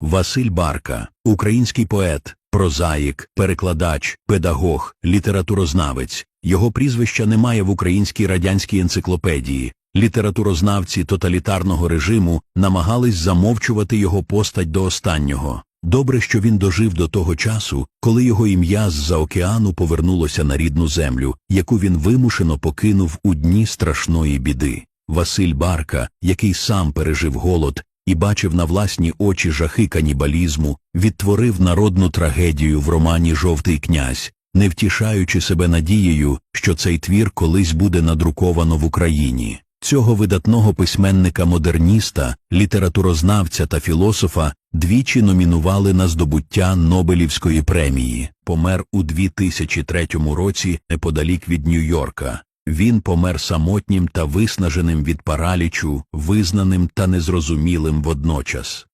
Василь Барка, український поет, прозаїк, перекладач, педагог, літературознавець. Його прізвища немає в українській радянській енциклопедії. Літературознавці тоталітарного режиму намагались замовчувати його постать до останнього. Добре, що він дожив до того часу, коли його ім'я з-за океану повернулося на рідну землю, яку він вимушено покинув у дні страшної біди. Василь Барка, який сам пережив голод і бачив на власні очі жахи канібалізму, відтворив народну трагедію в романі Жовтий князь, не втішаючи себе надією, що цей твір колись буде надруковано в Україні. Цього видатного письменника-модерніста, літературознавця та філософа двічі номінували на здобуття Нобелівської премії. Помер у 2003 році неподалік від Нью-Йорка. Він помер самотнім та виснаженим від паралічу, визнаним та незрозумілим водночас.